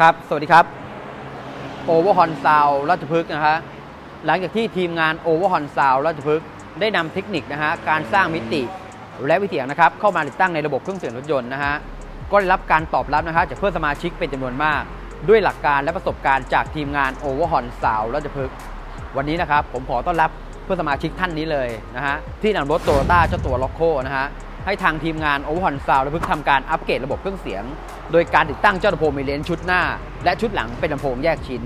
ครับ สวัสดีครับโอเวอร์ฮอนซาวราชพฤกษ์นะฮะหลังจากที่ทีมงานโอเวอร์ฮอนซาวราชพฤกษ์ได้นำเทคนิคนะฮะการสร้างมิติและวิถียงนะครับเข้ามาติดตั้งในระบบเครื่องเสียงรถยนต์นะฮะก็ได้รับการตอบรับนะฮะจากเพื่อนสมาชิกเป็นจำนวนมาก ด้วยหลักการและประสบการณ์จากทีมงานโอเวอร์ฮอนซาวราชพฤกษ์วันนี้นะครับผมขอต้อนรับเพื่อนสมาชิกท่านนี้เลยนะฮะที่นำรถโตโยต้าเจ้าตัวล็อกโคนะฮะ ให้ทางทีมงานโอเวอร์ฮอนซาวราชพฤกษ์ทำการอัปเกรดระบบเครื่องเสียง โดยการติดตั้งเจ้าลำโพงมีเลนชุดหน้า และชุดหลังเป็นลำโพงแยกชิ้น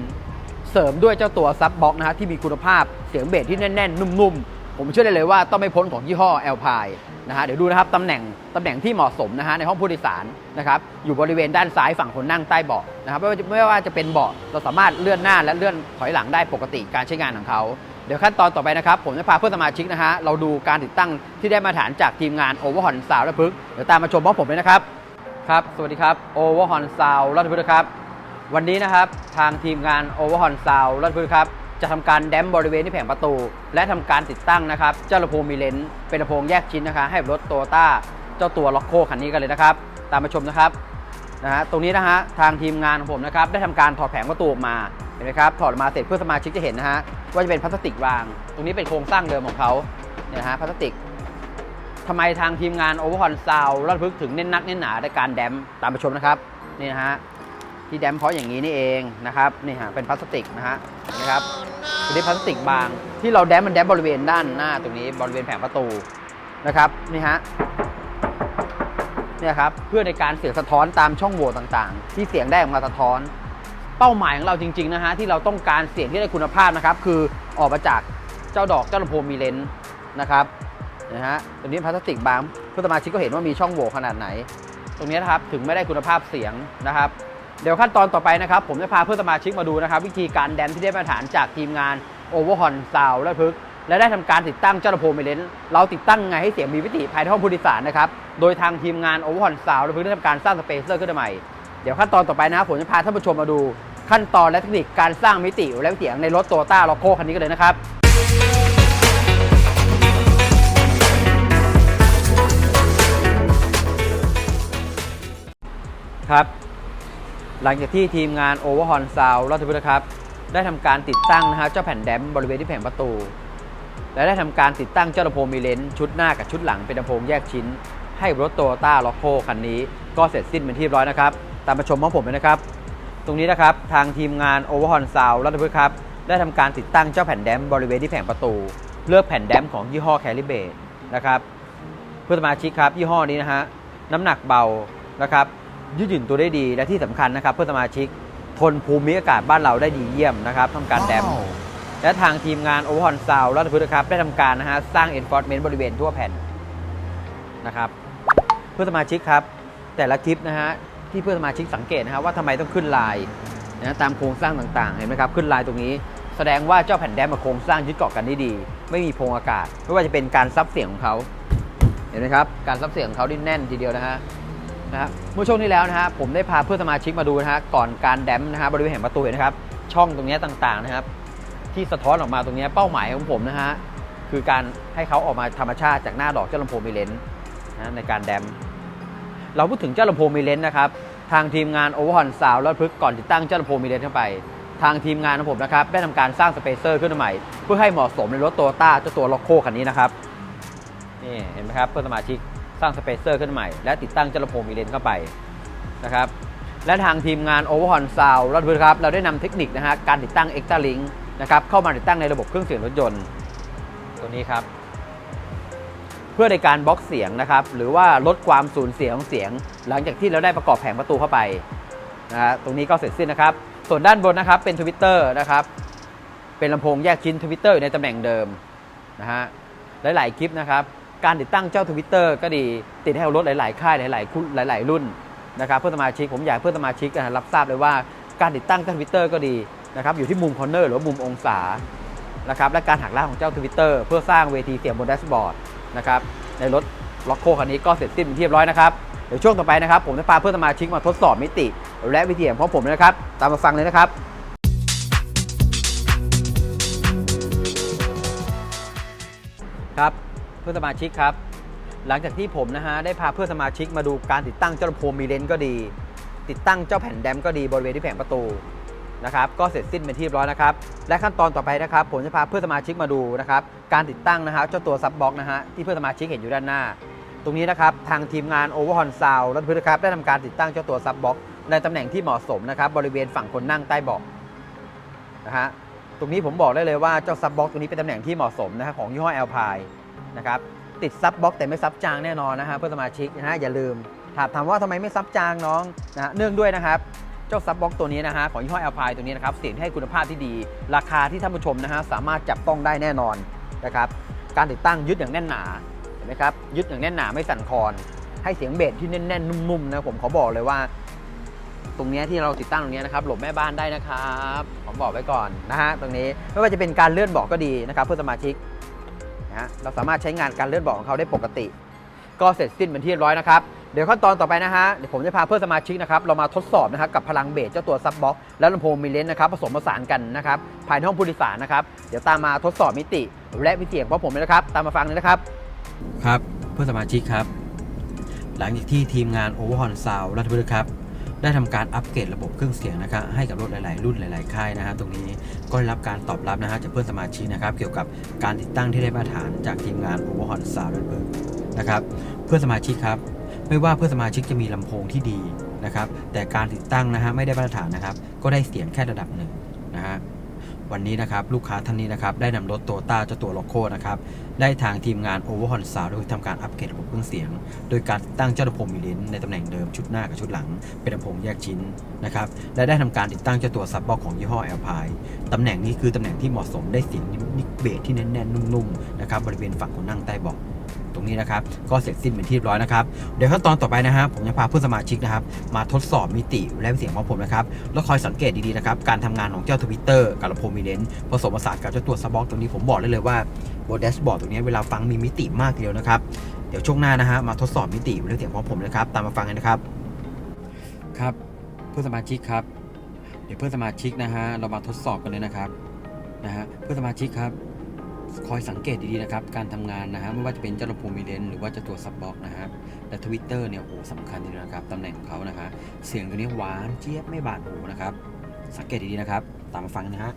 เสริมด้วยเจ้าตัวซับบ็อกนะฮะที่มีคุณภาพเสียงเบสที่แน่นๆ นุ่มๆ ผมเชื่อได้เลยว่าต้องไม่พ้นของยี่ห้อ a l p i นะฮะเดี๋ยวดูนะครับตำแหน่งตำแหน่งที่เหมาะสมนะฮะในห้องผู้โดยสารนะครับอยู่บริเวณด้านซ้ายฝั่งคนนั่งใต้เบาะนะครับไม่ว่าจะไม่ว่าจะเป็นเบาะเราสามารถเลื่อนหน้าและเลื่อนถอยหลังได้ปกติการใช้งานของเขา ดี๋ยวขั้นตอนต่อไปนะครับ ผมจะพาเพื่อนสมาชิกนะฮะ เราดูการติดตั้งที่ได้มาตรฐานจากทีมงานโอเวอร์ฮอนซาวและพึกเดี๋ยวตามมาชมพร้อมผมเลยนะครับ ครับ สวัสดีครับ Overhorn Sound รัฐพุทธครับ วันนี้นะครับทางทีมงาน Overhorn Sound รัฐพุทธครับ จะทำการแดมบริเวณที่แผงประตู และทำการติดตั้งนะครับ เจ้าลำโพงมีเลนส์เป็นลำโพงแยกชิ้นนะคะให้รถโตโยต้าเจ้าตัวล็อกโคคันนี้กันเลยนะครับ ตามมาชมนะครับนะฮะตรงนี้นะฮะทางทีมงานของผมนะครับได้ทำการถอดแผงประตูออกมา ห็นไหมครับถอดออกมาเสร็จเพื่อสมาชิกจะเห็นนะฮะว่าจะเป็นพลาสติกราง ตรงนี้เป็นโครงสร้างเดิมของเขาเนี่ยนะฮะพลาสติกทำไมทางทีมงานโอเวอร์ฮอนซาวรัฐพฤกถึงเน้นนักเน้นหนาในการแดมตามไปชมนะครับนี่นะฮะที่แดมเพราะอย่างนี้นี่เองนะครับนี่ฮะเป็นพลาสติกนะฮะนะครับเป็นพลาสติกบาง ที่เราแดมมันแดมบริเวณด้านหน้าตรงนี้บริเวณแผงประตูนะครับนี่ฮะเนี่ยครับเพื่อในการเสียงสะท้อนตามช่องโหว่ต่างๆ ที่เสียงได้ออกมาสะท้อน เป้าหมายของเราจริงๆนะฮะที่เราต้องการเสียงที่ได้คุณภาพนะครับคือออกมาจากเจ้าดอกเจ้าลำโพงมีเลนส์นะครับนะฮะตรงนี้พลาสติกบางเพื่อนสมาชิกก็เห็นว่ามีช่องโหว่ขนาดไหน ตรงนี้นะครับถึงไม่ได้คุณภาพเสียงนะครับ เดี๋ยวขั้นตอนต่อไปนะครับ ผมจะพาเพื่อนสมาชิกมาดูนะครับ วิธีการแดนที่ได้มาตรฐานจากทีมงาน Overhorn Sound และพึกและได้ทำการติดตั้งเจ้าลำโพงเมเลนเราติดตั้งไงให้เสียงมีวิติภายในห้องผู้โดยสารนะครับ โดยทางทีมงาน Overhorn Sound และพึกได้ทำการสร้างสเปเซอร์ขึ้นมาใหม่ เดี๋ยวขั้นตอนต่อไปนะผมจะพาท่านผู้ชมมาดู ขั้นตอนและเทคนิคการสร้างมิติและเสียงในรถโตต้าล็อกโคคันนี้กันเลยนะครับครับ หลังจากที่ทีมงาน Overhorn Sound รัฐพุทธครับ ได้ทำการติดตั้งนะฮะเจ้าแผ่นแดมบริเวณที่แผงประตู และได้ทำการติดตั้งเจ้าลำโพงมีเลนส์ชุดหน้ากับชุดหลังเป็นลำโพงแยกชิ้น ให้รถโตโยต้าล็อกโคคันนี้ ก็เสร็จสิ้นเป็นที่เรียบร้อยนะครับ ตามมาชมของผมเลยนะครับ รงนี้นะครับ ทางทีมงาน Overhorn Sound รัฐพุทธครับ ได้ทำการติดตั้งเจ้าแผ่นแดมบริเวณที่แผงประตู เลือกแผ่นแดมของยี่ห้อแคลิเบตนะครับเพื่อนสมาชิกครับยี่ห้อนี้นะฮะน้ำหนักเบานะครับยืดหยุ่นตัวได้ดีและที่สำคัญนะครับ เพื่อนสมาชิกทนภูมิอากาศบ้านเราได้ดีเยี่ยมนะครับทำการแดมและทางทีมงานโอเวอร์ฮอนซาวรัฐพุทธครับได้ทำการนะฮะสร้าง enforcement บริเวณทั่วแผ่นนะครับเพื่อนสมาชิกครับ แต่ละคลิปนะฮะ ที่เพื่อนสมาชิกสังเกตนะฮะว่าทำไมต้องขึ้นลายนะตามโครงสร้างต่างๆเห็นไหมครับขึ้นลายตรงนี้ แสดงว่าเจ้าแผ่นแดมกับโครงสร้างยึดเกาะกันได้ดี ไม่มีพงอากาศไม่ว่าจะเป็นการซับเสียงของเขาเห็นไหมครับการซับเสียงของเขานี่แน่นทีเดียวนะฮะนะฮะเมื่อช่วงที่แล้วนะฮะผมได้พาเพื่อนสมาชิกมาดูนะฮะก่อนการแดมนะฮะบริเวณแห่งประตูเห็นนะครับ ช่องตรงนี้ต่างๆนะครับ ที่สะท้อนออกมาตรงนี้เป้าหมายของผมนะฮะคือการให้เขาออกมาธรรมชาติจากหน้าดอกเจ้าลำโพงมีเลนนะในการแดม เราพูดถึงเจ้าลำโพงมีเลนส์นะครับ ทางทีมงานโอเวอร์ฮอนซาวแล้วพึกก่อนติดตั้งเจ้าลำโพงมีเลนส์เข้าไป ทางทีมงานของผมนะครับได้ทำการสร้างสเปเซอร์ขึ้นมาใหม่ เพื่อให้เหมาะสมในรถโตโยต้าเจ้าตัวล็อกโคคันนี้นะครับนี่เห็นไหมครับเพื่อนสมาชิกสร้างสเปเซอร์ขึ้นใหม่และติดตั้งเจ้าลำโพงมีเลนส์เข้าไปนะครับและทางทีมงาน Overhorn Sound รัฐพุทธครับเราได้นำเทคนิคนะฮะการติดตั้ง Extra Link นะครับเข้ามาติดตั้งในระบบเครื่องเสียงรถยนต์ตัวนี้ครับ พื่อในการบล็อกเสียงนะครับ หรือว่าลดความสูญเสียของเสียง หลังจากที่เราได้ประกอบแผงประตูเข้าไปนะฮะตรงนี้ก็เสร็จสิ้นนะครับ ส่วนด้านบนนะครับเป็นทวิตเตอร์นะครับ เป็นลำโพงแยกชิ้นทวิตเตอร์อยู่ในตำแหน่งเดิมนะฮะหลายๆคลิปนะครับ การติดตั้งเจ้าทวิตเตอร์ก็ดีติดให้รถหลาย ๆ ค่ายหลายๆหลาย ๆ รุ่นนะครับเพื่อนสมาชิกผมอยากเพื่อนสมาชิกรับทราบเลยว่าการติดตั้งเจ้าทวิตเตอร์ก็ดีนะครับอยู่ที่มุมคอร์เนอร์หรือว่ามุมองศานะครับและการหักล้างของเจ้าทวิตเตอร์เพื่อสร้างเวทีเสียงบนแดชบอร์ด นะครับในรถล็อกโคคันนี้ก็เสร็จสิ้นเป็นที่เรียบร้อยนะครับเดี๋ยวช่วงต่อไปนะครับผมจะพาเพื่อนสมาชิกมาทดสอบมิติ และวิธีของผมนะครับ ตามมาฟังเลยนะครับครับเพื่อนสมาชิกครับ หลังจากที่ผมนะฮะได้พาเพื่อนสมาชิกมาดูการติดตั้งเจ้าลำโพงมีเลนก็ดี ติดตั้งเจ้าแผ่นแดมก็ดีบริเวณที่แผงประตู นะครับก็เสร็จสิ้นเป็นที่เรียบร้อยนะครับและขั้นตอนต่อไปนะครับผมจะพาเพื่อนสมาชิกมาดูนะครับการติดตั้งนะฮะเจ้าตัวซับบ็อกนะฮะที่เพื่อนสมาชิกเห็นอยู่ด้านหน้า ตรงนี้นะครับทางทีมงาน Overhorn Sound รัฐพื้นครับได้ทำการติดตั้งเจ้าตัวซับบ็อกในตำแหน่งที่เหมาะสมนะครับบริเวณฝั่งคนนั่งใต้เบาะนะฮะตรงนี้ผมบอกได้เลยว่าเจ้าซับบ็อกตรงนี้เป็นตำแหน่งที่เหมาะสมนะฮะของยี่ห้อ Alpine นะครับติดซับบ็อกแต่ไม่ซับจางแน่นอนนะฮะเพื่อนสมาชิกนะฮะอย่าลืมถามถามว่าทำไมไม่ซับจางน้องนะเนื่องด้วยนะครับ เจ้าซับบ็อกตัวนี้นะฮะของยี่ห้อ Alpine ตัวนี้นะครับเสียงให้คุณภาพที่ดี ราคาที่ท่านผู้ชมนะฮะสามารถจับต้องได้แน่นอนนะครับการติดตั้งยึดอย่างแน่นหนาเห็นไหมครับยึดอย่างแน่นหนาไม่สั่นคลอนให้เสียงเบสที่แน่นๆ นุ่มๆนะผมขอบอกเลยว่า ตรงนี้ที่เราติดตั้งตรงนี้นะครับหลบแม่บ้านได้นะครับผมบอกไว้ก่อนนะฮะตรงนี้ไม่ว่าจะเป็นการเลื่อนเบาะก็ดีนะครับเพื่อสมาชิกนะฮะเราสามารถใช้งานการเลื่อนเบาะของเขาได้ปกติ ก็เสร็จสิ้นเป็นที่เรียบร้อยนะครับ เดี๋ยวขั้นตอนต่อไปนะฮะ เดี๋ยวผมจะพาเพื่อนสมาชิกนะครับ เรามาทดสอบนะครับกับพลังเบสเจ้าตัวซับบ็อกและลำโพงมิเลนนะครับ ผสมผสานกันนะครับ ภายในห้องผู้โดยสารนะครับ เดี๋ยวตามมาทดสอบมิติ และมิติของพวกผมเลยนะครับ ตามมาฟังเลยนะครับ ครับเพื่อนสมาชิกครับ หลังจากที่ทีมงาน Overhorn Sound รัฐบุรีครับได้ทำการอัปเกรดระบบเครื่องเสียงนะครับให้กับรถหลาย ๆ รุ่นหลาย ๆ ค่ายนะฮะตรงนี้ก็ได้รับการตอบรับนะฮะจากเพื่อนสมาชิกนะครับ เกี่ยวกับการติดตั้งที่ได้มาตรฐานจากทีมงาน Overhorn Sound รัฐบุรีนะครับ เพื่อนสมาชิกครับ ไม่ว่าเพื่อนสมาชิกจะมีลำโพงที่ดีนะครับ แต่การติดตั้งนะฮะไม่ได้มาตรฐานนะครับ ก็ได้เสียงแค่ระดับหนึ่งนะฮะวันนี้นะครับลูกค้าท่านนี้นะครับได้นำรถโตต้าเจ้าตัวโลโก้นะครับได้ทางทีมงาน Overhorn Sound โดยทำการอัปเกรดระบบเครื่องเสียง โดยการตั้งเจ้าลำโพงมิเลนในตำแหน่งเดิมชุดหน้ากับชุดหลัง เป็นลำโพงแยกชิ้นนะครับและได้ทำการติดตั้งเจ้าตัวซับบ็อกของยี่ห้อ Alpine ตำแหน่งนี้คือตำแหน่งที่เหมาะสมได้เสียงนิกเบสที่แน่นๆนุ่มๆนะครับบริเวณฝั่งคนนั่งใต้เบาะ รงนี้นะครับ ก็เสร็จสิ้นเป็นที่เรียบร้อยนะครับ เดี๋ยวขั้นตอนต่อไปนะฮะผมจะพาเพื่อนสมาชิกนะครับ มาทดสอบมิติและเสียงของผมนะครับ แล้วคอยสังเกตดีๆนะครับ การทำงานของเจ้าทวิตเตอร์กับลำโพงมิเลนผสมผสานกับเจ้าตัวซับบ็อกตรงนี้ผมบอกได้เลยว่าบนแดชบอร์ดตรงนี้เวลาฟังมีมิติมากทีเดียวนะครับ เดี๋ยวช่วงหน้านะฮะมาทดสอบมิติและเสียงของผมนะครับ ตามมาฟังกันนะครับ ครับ เพื่อนสมาชิกครับ เดี๋ยวเพื่อนสมาชิกนะฮะเรามาทดสอบกันเลยนะครับนะฮะเพื่อนสมาชิกครับ คอยสังเกตดีๆนะครับ การทำงานนะฮะไม่ว่าจะเป็นเจ้าลำโพงมิเลนหรือว่าจะตัวซับบ็อกนะฮะและทวิตเตอร์เนี่ยโอ้โหสำคัญทีเดียวนะครับตำแหน่งของเขานะฮะเสียงตัวนี้หวานเจี๊ยบไม่บาดหูนะครับ สังเกตดีๆนะครับ ตามมาฟังนะฮะ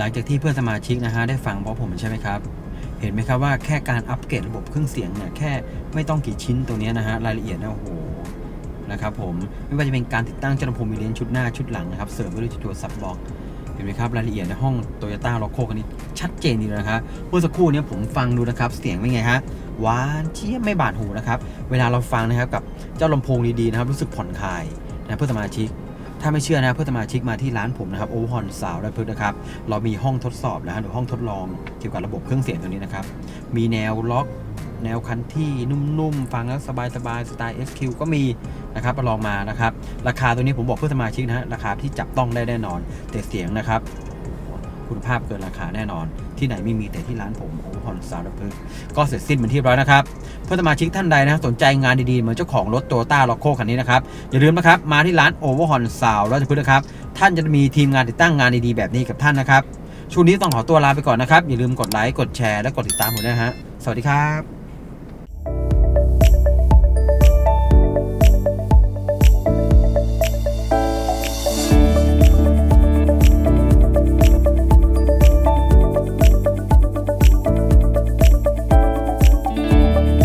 หลังจากที่เพื่อนสมาชิกนะฮะได้ฟังเพราะผมใช่ไหมครับ เห็นไหมครับว่าแค่การอัปเกรดระบบเครื่องเสียงเนี่ยแค่ไม่ต้องกี่ชิ้นตัวเนี้ยนะฮะรายละเอียดนะโอ้โหนะครับผมไม่ว่าจะเป็นการติดตั้งเจ้าลำโพงมิเลนชุดหน้าชุดหลังนะครับเสริมด้วยตัวซับบ็อกเห็นไหมครับรายละเอียดในห้องโตโยต้าโลโก้คันนี้ชัดเจนดีนะครับเมื่อสักครู่นี้ผมฟังดูนะครับเสียงเป็นไงฮะหวานเจี๊ยบไม่บาดหูนะครับเวลาเราฟังนะครับกับเจ้าลำโพงดีๆนะครับรู้สึกผ่อนคลายนะเพื่อนสมาชิก ถ้าไม่เชื่อนะเพื่อนสมาชิกมาที่ร้านผมนะครับโอฮอนสาวและพึ่งนะครับ เรามีห้องทดสอบนะฮะหรือห้องทดลองเกี่ยวกับระบบเครื่องเสียงตัวนี้นะครับ มีแนวล็อก แนวคันที่นุ่มๆ ฟังแล้วสบายๆสไตล์ SQ ก็มีนะครับมาลองมานะครับ ราคาตัวนี้ผมบอกเพื่อนสมาชิกนะฮะราคาที่จับต้องได้แน่นอนแต่เสียงนะครับคุณภาพเกินราคาแน่นอน ที่ไหนไม่มีแต่ที่ร้านผมโอเวอร์ฮอนสาวและพึ่งก็เสร็จสิ้นเป็นที่ร้อยนะครับเพื่อนสมาชิกท่านใดนะสนใจงานดีๆ เหมือนเจ้าของรถโตต้าล็อกโคคันนี้นะครับ อย่าลืมนะครับ มาที่ร้านโอเวอร์ฮอนสาวราชพฤกษ์นะครับ ท่านจะมีทีมงานติดตั้งงานดีๆ แบบนี้กับท่านนะครับช่วงนี้ต้องขอตัวลาไปก่อนนะครับ อย่าลืมกดไลค์กดแชร์และกดติดตามผมด้วยนะฮะสวัสดีครับ